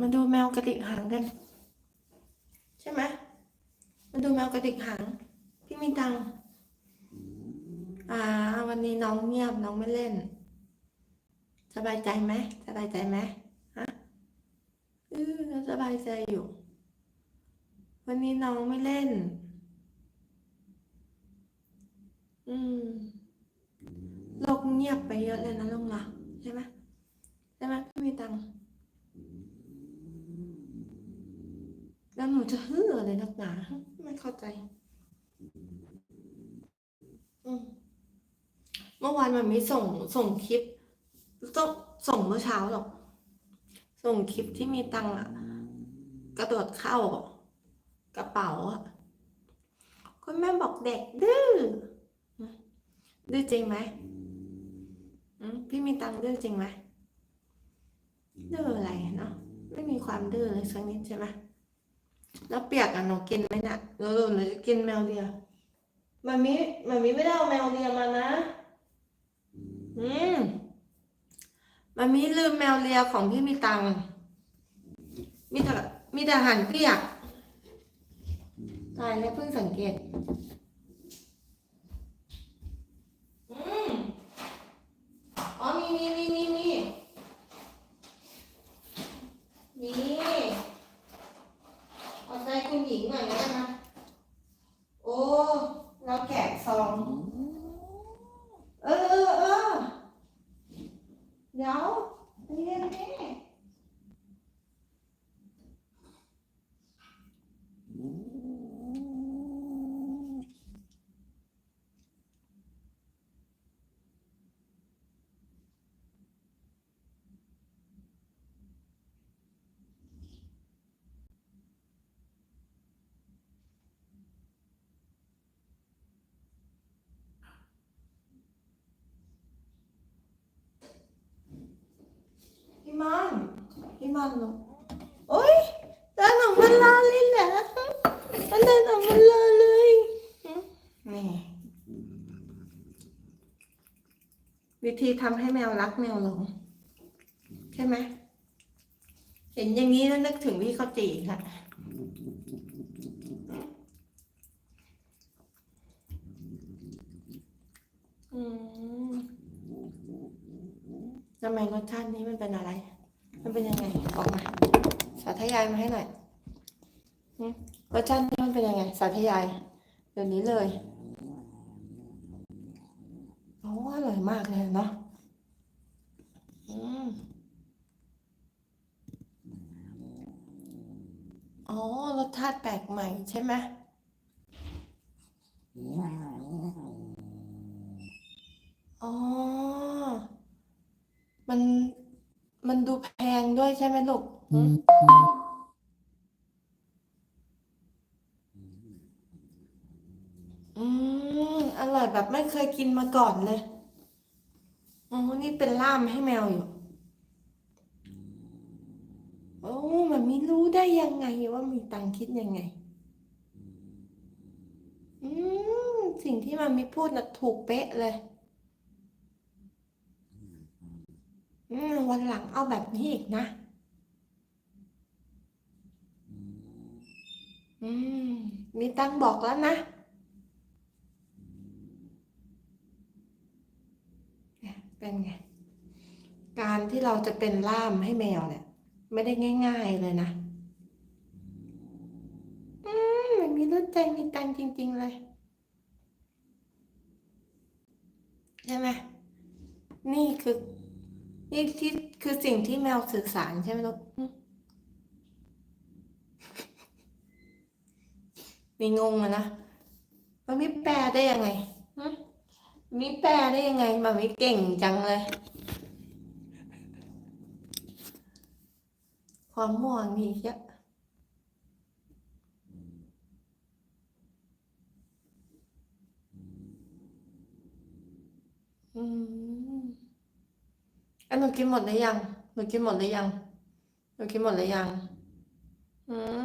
มาดูแมวกระดิกหางกัน ใช่ไหมมาดูแมวกระดิกหาง พี่มีตังอ่า วันนี้น้องเงียบน้องไม่เล่น สบายใจไหมสบายใจไหมฮะเออสบายใจอยู่ วันนี้น้องไม่เล่น อืมโลกเงียบไปเยอะเลยนะลุงละใช่ไหมใช่ไหมพี่มีตัง แล้วหนูจะฮืออะไรนักหนาไม่เข้าใจ อืมเมื่อวานมันไมีส่งส่งคลิปต้องส่งเมื่อเช้าหรอก ส่งคลิปที่มีตังอะกระโดดเข้ากระเป๋าอะคุณแม่บอกเด็กดื้อดื้อจริงไหมพี่มีตังดื้อจริงไหมดื้ออะไรเนาะไม่มีความดื้อเลยสักนิดใช่ไหม แล้วเปียกอะหนูกินไหมนะหนูหนูจะกินแมวเดียวมามิมามิไม่ได้เอาแมวเดียวมานะ อืมมามิลืมแมวเลียของพี่มีตังค์มีแต่มีแต่อาหารเปียกตายแล้วเพิ่งสังเกต อืมอ๋อมีมีมีมีมีมีเอา ใจคุณหญิงหน่อยได้ไหมโอ้เราแกะซอง เออเออเออเดี๋ยวเรียนนี่พี่มอน พี่มอนลูกโอ๊ยเดินออกมาลาเลยเหรอมันเดินออกมาลาเลยนี่วิธีทำให้แมวรักแมวหลงใช่ไหมเห็นอย่างนี้แล้วนึกถึงพี่เขาจีค่ะอืมทำไมรสชาตินี้มันเป็นอะไร มันเป็นยังไง ออกมา สาธยายมาให้หน่อยหึรสชาตินี้มันเป็นยังไง สาธยาย เดี๋ยวนี้เลยโอ้อร่อยมากเลยเนาะอืมอ๋อ รสชาติแปลกใหม่ใช่ไหมอ๋อ มัน มันดูแพงด้วยใช่ไหมลูกหึอืมอร่อยแบบไม่เคยกินมาก่อนเลยอ๋อนี่เป็นล่ามให้แมวอยู่ โอ้มันไม่รู้ได้ยังไงว่ามีตังค์คิดยังไง อืม สิ่งที่มันมีพูดน่ะถูกเป๊ะเลย อืม วันหลังเอาแบบนี้อีกนะ อืม มีตังบอกแล้วนะ เป็นไง การที่เราจะเป็นล่ามให้แมวเนี่ย ไม่ได้ง่าย ๆเลยนะ อืมมีรถใจมีตังจริง ๆ เลย ใช่ไหมนี่คือ นี่ที่คือสิ่งที่แมวสื่อสารใช่ไหมลูกอืมมีงงอะนะมันไม่แปลได้ยังไงหึมีแปลได้ยังไงมันไม่เก่งจังเลย ความม่วงมีเยอะอืมอัน หนูกินหมดหรือยัง หนูกินหมดหรือยัง หนูกินหมดหรือยัง อืม